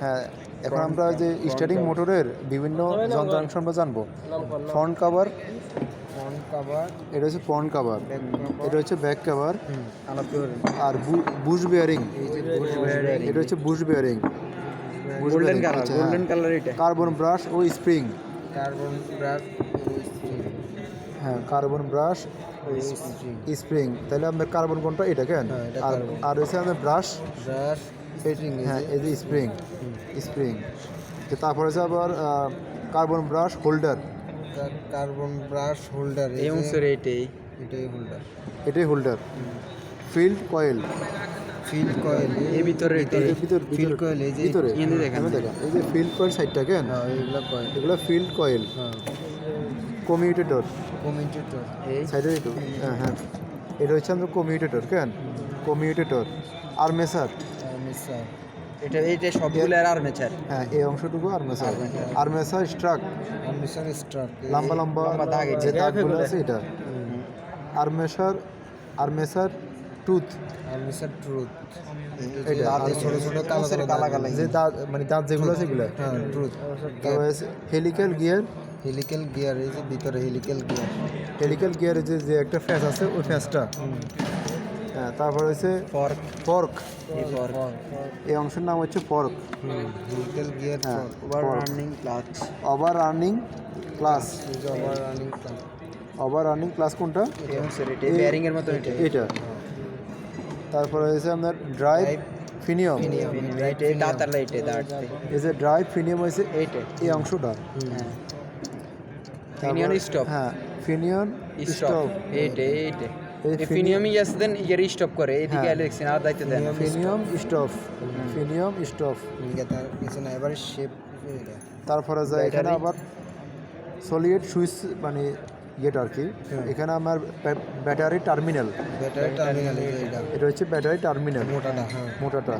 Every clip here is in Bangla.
হ্যাঁ এখন আমরা যে স্টার্টিং মোটরের বিভিন্ন যন্ত্রাংশ আমরা জানব। ফ্রন্ট কাভার ফ্রন্ট কভার এটা হচ্ছে ফ্রন্ট কাভার এটা হচ্ছে ব্যাক কাভার আর বুশ বিয়ারিং বুশ বেয়ারিং এটা হচ্ছে bush bearing golden colour golden colour এটা। কার্বন ব্রাশ ও স্প্রিং কার্বন ব্রাশ হ্যাঁ কার্বন ব্রাশ স্প্রিং তাহলে আমাদের কার্বন কোনটা? এটা কেন? হ্যাঁ, আর হচ্ছে আমাদের ব্রাশ ব্রাশ হ্যাঁ এই যে স্প্রিং স্প্রিং তারপরে হচ্ছে আবার carbon brush holder carbon brush holder এই অংশের এইটাই এটাই। হোল্ডার এটাই holder field coil field coil এই ভিতরে এই যে ফিল্ড কয়েল এই যে ভিতরে এখানে দেখেন। এই যে ফিল্ড কয়েল সাইডটা কেন? এগুলো এইগুলো কয়েল এগুলো ফিল্ড কয়েল হ্যাঁ। কমিউটেটর কমিউটেটর এই সাইডে একটু হ্যাঁ হ্যাঁ। এটা হচ্ছে আমাদের কমিউটেটর কেন? কমিউটেটর আর্মেসার মিসার? এটা এইটা সবগুলো আর আর্মেচার হ্যাঁ এই অংশটুকু আর্মেসার আর্মেসার স্ট্রাক মিসার স্ট্রাক লম্বা লম্বা দাগ যে দাগগুলো আছে এটা। আর্মেসার আর্মেসার টুথ আর মিসার ট্রুথ এটা ছোট ছোট কালো কালো। যে দাঁত মানে দাঁত যেগুলো আছে এগুলো। হ্যাঁ ট্রুথ তারপরে হেলিক্যাল গিয়ার হেলিক্যাল গিয়ার এই যে ভিতরে হেলিক্যাল গিয়ার হেলিক্যাল গিয়ারে যে যে একটা ফ্যাস আছে ওই ফ্যাসটা হ্যাঁ তারপরে হচ্ছে ফর্ক পর্ক এই ফর্ক এই অংশের নাম হচ্ছে পর্ক হেলিক্যাল গিয়ার হ্যাঁ over running clutch over running clutch এই যে over running plan over running clutch কোনটা এই অংশের এটা বেয়ারিং এর মতো এটা। এটা। তারপরে হচ্ছে আপনার ড্রাইভ ফিনিয়ম এইটা দাঁত আর এইটা দাঁত এই যে ড্রাইভ ফিনিয়ম হয়েছে এইটা। এই অংশটা। হ্যাঁ। তারপর- ফিনিয়ন স্টপ হ্যাঁ ফিনিয়ন স্টপ স্টপ এইট এইটা। এই এই ফিনিয়ামই দেন ইয়ার স্টপ করে এইদিকে হ্যাঁ। অ্যালেক্সিন আর দায়িত্ব দেন ফিনিয়ম স্টপ ফিনিয়ম স্টপ তার এবার শেপ তারপরে যায় এখানে আবার সলিড সুইচ মানে ইয়েটা আর কি। হ্যাঁ। এখানে আমার ব্যাটারি টার্মিনাল। ব্যাটারি টার্মিনাল এটা এটা হচ্ছে ব্যাটারি টার্মিনাল। মোটাটা হ্যাঁ। মোটাটা।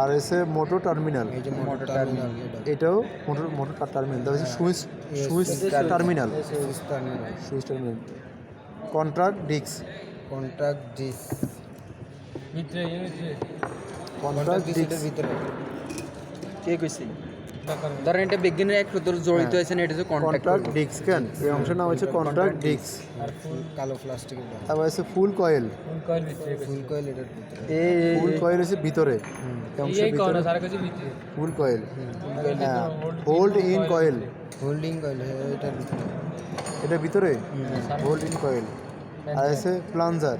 আর হচ্ছে মোটর টার্মিনাল। মোটর টার্মিনাল এটাও মোটর মোটর টার্মিনাল। তারপর হচ্ছে switch switch terminal. Switch terminal. Switch terminal. Contract disc. Contract disc contract contract disc disc. এর ভিতরে। কে কইছে? ধরেন এটা বিজ্ঞানের এক তোর জড়িত আছে এটা হচ্ছে কন্ট্রাক্ট ডিস্ক কেন? এই অংশের নাম হচ্ছে কন্ট্রাক্ট ডিস্ক আর ফুল কালো প্লাস্টিকের তারপর হচ্ছে ফুল কয়েল ফুল কয়েল এটার ভিতরে। এই ফুল কয়েল হচ্ছে ভিতরে। এই অংশের ভিতরে। ফুল কয়েল হ্যাঁ hold in coil holding coil এটার ভিতরে। এটা ভিতরে? হোল্ড ইন কয়েল আর আছে প্লাঞ্জার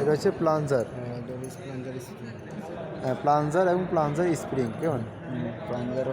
এটা হচ্ছে প্লাঞ্জার হ্যাঁ এটা প্লাঞ্জার প্লাঞ্জার এবং প্লাঞ্জার স্প্রিং কেমন? প্রাঞ্জার